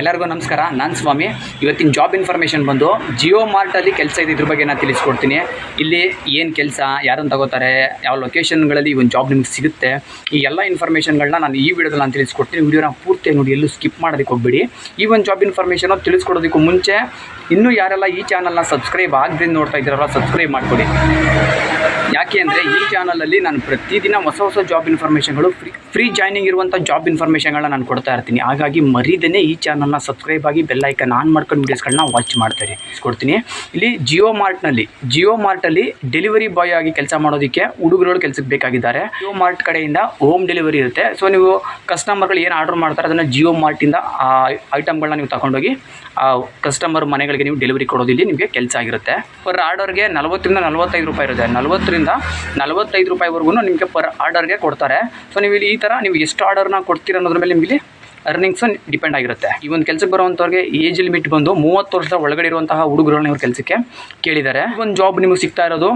ಎಲ್ಲರಿಗೂ ನಮಸ್ಕಾರ. ನಾನು ಸ್ವಾಮಿ. ಇವತ್ತಿನ ಜಾಬ್ ಇನ್ಫಾರ್ಮೇಷನ್ ಬಂದು ಜಿಯೋ ಮಾರ್ಟಲ್ಲಿ ಕೆಲಸ ಇದೆ ಇದ್ರ ಬಗ್ಗೆ ನಾನು ತಿಳಿಸ್ಕೊಡ್ತೀನಿ. ಇಲ್ಲಿ ಏನು ಕೆಲಸ ಯಾರನ್ನು ತಗೋತಾರೆ, ಯಾವ ಲೊಕೇಶನ್ಗಳಲ್ಲಿ ಒಂದು ಜಾಬ್ ನಿಮ್ಗೆ ಸಿಗುತ್ತೆ, ಈ ಎಲ್ಲ ಇನ್ಫಾರ್ಮೇಷನ್ಗಳನ್ನ ನಾನು ಈ ವಿಡಿಯೋದಲ್ಲಿ ನಾನು ತಿಳಿಸ್ಕೊಡ್ತೀನಿ. ವಿಡಿಯೋನ ಪೂರ್ತಿ ನೋಡಿ, ಎಲ್ಲೂ ಸ್ಕಿಪ್ ಮಾಡೋದಕ್ಕೆ ಹೋಗ್ಬೇಡಿ. ಈ ಒಂದು ಜಾಬ್ ಇನ್ಫಾರ್ಮೇಷನ್ ತಿಳಿಸ್ಕೊಡೋದಕ್ಕೂ ಮುಂಚೆ ಇನ್ನೂ ಯಾರೆಲ್ಲ ಈ ಚಾನಲ್ನ ಸಬ್ಸ್ಕ್ರೈಬ್ ಆಗದೆ ನೋಡ್ತಾ ಇದ್ದಾರಲ್ಲ ಸಬ್ಸ್ಕ್ರೈಬ್ ಮಾಡಿಕೊಡಿ. ಯಾಕೆ ಅಂದರೆ ಈ ಚಾನಲಲ್ಲಿ ನಾನು ಪ್ರತಿದಿನ ಹೊಸ ಹೊಸ ಜಾಬ್ ಇನ್ಫಾರ್ಮೇಷನ್ಗಳು ಫ್ರೀ ಫ್ರೀ ಜಾಯ್ನಿಂಗ್ ಇರುವಂಥ ಜಾಬ್ ಇನ್ಫಾರ್ಮೇಷನ್ಗಳನ್ನ ನಾನು ಕೊಡ್ತಾ ಇರ್ತೀನಿ. ಹಾಗಾಗಿ ಮರೀದೇ ಈ ಚಾನಲ್ನ ಸಬ್ಸ್ಕ್ರೈಬ್ ಆಗಿ ಬೆಲ್ಲೈಕನ್ ಆನ್ ಮಾಡ್ಕೊಂಡು ವೀಡಿಯೋಸ್ಗಳನ್ನ ವಾಚ್ ಮಾಡ್ತಾರೆ ಕೊಡ್ತೀನಿ. ಇಲ್ಲಿ ಜಿಯೋ ಮಾರ್ಟ್ನಲ್ಲಿ ಜಿಯೋ ಮಾರ್ಟಲ್ಲಿ ಡೆಲಿವರಿ ಬಾಯ್ ಆಗಿ ಕೆಲಸ ಮಾಡೋದಕ್ಕೆ ಹುಡುಗರುಗಳು ಕೆಲಸಕ್ಕೆ ಬೇಕಾಗಿದ್ದಾರೆ. ಜಿಯೋ ಮಾರ್ಟ್ ಕಡೆಯಿಂದ ಹೋಮ್ ಡೆಲಿವರಿ ಇರುತ್ತೆ. ಸೊ ನೀವು ಕಸ್ಟಮರ್ಗಳು ಏನು ಆರ್ಡರ್ ಮಾಡ್ತಾರೆ ಅದನ್ನು ಜಿಯೋ ಮಾರ್ಟಿಂದ ಆ ಐಟಮ್ಗಳನ್ನ ನೀವು ತಗೊಂಡೋಗಿ, ಆ ಕಸ್ಟಮರ್ ಮನೆಗಳಿಗೆ ನೀವು ಡೆಲಿವರಿ ಕೊಡೋದಿಲ್ಲಿ ನಿಮಗೆ ಕೆಲಸ ಆಗಿರುತ್ತೆ. ಪರ್ ಆರ್ಡರ್ಗೆ ನಲವತ್ತರಿಂದ ನಲವತ್ತೈದು ರೂಪಾಯಿ ಇರುತ್ತೆ. ನಲವತ್ತರಿಂದ ನಲವತ್ತೈದು ರೂಪಾಯಿವರೆಗೂ ನಿಮಗೆ ಪರ್ ಆರ್ಡರ್ಗೆ ಕೊಡ್ತಾರೆ. ಸೊ ನೀವು ಇಲ್ಲಿ ಈ ಥರ ನೀವು ಎಷ್ಟು ಆರ್ಡರ್ನ ಕೊಡ್ತೀರ ಅನ್ನೋದ್ರ ಮೇಲೆ ನಿಮಗೆ ಅರ್ನಿಂಗ್ಸ್ ಡಿಪೆಂಡ್ ಆಗಿರುತ್ತೆ. ಈ ಒಂದು ಕೆಲಸಕ್ಕೆ ಬರುವಂಥವ್ರಿಗೆ ಏಜ್ ಲಿಮಿಟ್ ಬಂದು ಮೂವತ್ತು ವರ್ಷದ ಒಳಗಡೆ ಇರುವಂತಹ ಹುಡುಗರುಗಳನ್ನ ಇವ್ರ ಕೆಲಸಕ್ಕೆ ಕೇಳಿದ್ದಾರೆ. ಒಂದು ಜಾಬ್ ನಿಮಗೆ ಸಿಗ್ತಾ ಇರೋದು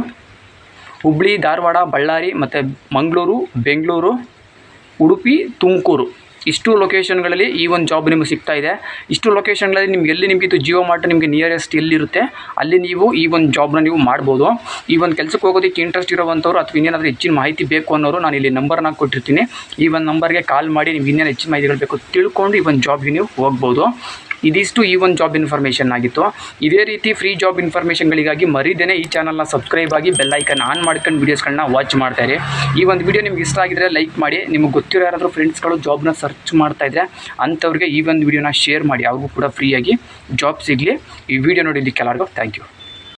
ಹುಬ್ಳಿ, ಧಾರವಾಡ, ಬಳ್ಳಾರಿ ಮತ್ತು ಮಂಗಳೂರು, ಬೆಂಗಳೂರು, ಉಡುಪಿ, ತುಮಕೂರು. ಇಷ್ಟು ಲೊಕೇಶನ್ಗಳಲ್ಲಿ ಈ ಒಂದು ಜಾಬ್ ನಿಮಗೆ ಸಿಗ್ತಾ ಇದೆ. ಇಷ್ಟು ಲೊಕೇಶನ್ಗಳಲ್ಲಿ ನಿಮ್ಗೆ ಎಲ್ಲಿ ನಿಮಗೆ ಇದು ಜಿಯೋ ಮಾರ್ಟ್ ನಿಮಗೆ ನಿಯರೆಸ್ಟ್ ಎಲ್ಲಿರುತ್ತೆ, ಅಲ್ಲಿ ನೀವು ಈ ಒಂದು ಜಾಬ್ನ ನೀವು ಮಾಡ್ಬೋದು. ಈ ಒಂದು ಕೆಲಸಕ್ಕೆ ಹೋಗೋದಕ್ಕೆ ಇಂಟ್ರೆಸ್ಟ್ ಇರೋವಂಥವ್ರು ಅಥವಾ ಇನ್ನೇನಾದರೂ ಹೆಚ್ಚಿನ ಮಾಹಿತಿ ಬೇಕು ಅನ್ನೋರು ನಾನು ಇಲ್ಲಿ ನಂಬರ್ನ ಕೊಟ್ಟಿರ್ತೀನಿ. ಈ ಒಂದು ನಂಬರ್ಗೆ ಕಾಲ್ ಮಾಡಿ ನಿಮ್ಗೆ ಇನ್ನೇನು ಹೆಚ್ಚಿನ ಮಾಹಿತಿಗಳು ಬೇಕು ತಿಳ್ಕೊಂಡು ಈ ಒಂದು ಜಾಬ್ಗೆ ನೀವು ಹೋಗ್ಬೋದು. ಇದಿಷ್ಟು ಈ ಒಂದು ಜಾಬ್ ಇನ್ಫಾರ್ಮೇಷನ್ ಆಗಿತ್ತು. ಇದೇ ರೀತಿ ಫ್ರೀ ಜಾಬ್ ಇನ್ಫಾರ್ಮೇಷನ್ಗಳಿಗಾಗಿ ಮರಿದೇನೆ ಈ ಚಾನಲ್ನ ಸಬ್ಸ್ಕ್ರೈಬ್ ಆಗಿ ಬೆಲ್ಲೈಕನ್ ಆನ್ ಮಾಡ್ಕೊಂಡು ವೀಡಿಯೋಸ್ಗಳನ್ನ ವಾಚ್ ಮಾಡ್ತಾರೆ ಈ ಒಂದು ವಿಡಿಯೋ ನಿಮ್ಗೆ ಇಷ್ಟ ಆಗಿದ್ರೆ ಲೈಕ್ ಮಾಡಿ, ನಿಮ್ಗೆ ಗೊತ್ತಿರೋ ಯಾರಾದರೂ ಫ್ರೆಂಡ್ಸ್ಗಳು ಜಾಬ್ನ ಸರ್ಚ್ ಮಾಡ್ತಾ ಇದ್ರೆ ಅಂಥವ್ರಿಗೆ ಈ ಒಂದು ವಿಡಿಯೋನ ಶೇರ್ ಮಾಡಿ, ಅವ್ರಿಗೂ ಕೂಡ ಫ್ರೀಯಾಗಿ ಜಾಬ್ ಸಿಗಲಿ. ಈ ವಿಡಿಯೋ ನೋಡಿದ್ದಕ್ಕೆ ಎಲ್ಲರಿಗೂ ಥ್ಯಾಂಕ್ ಯು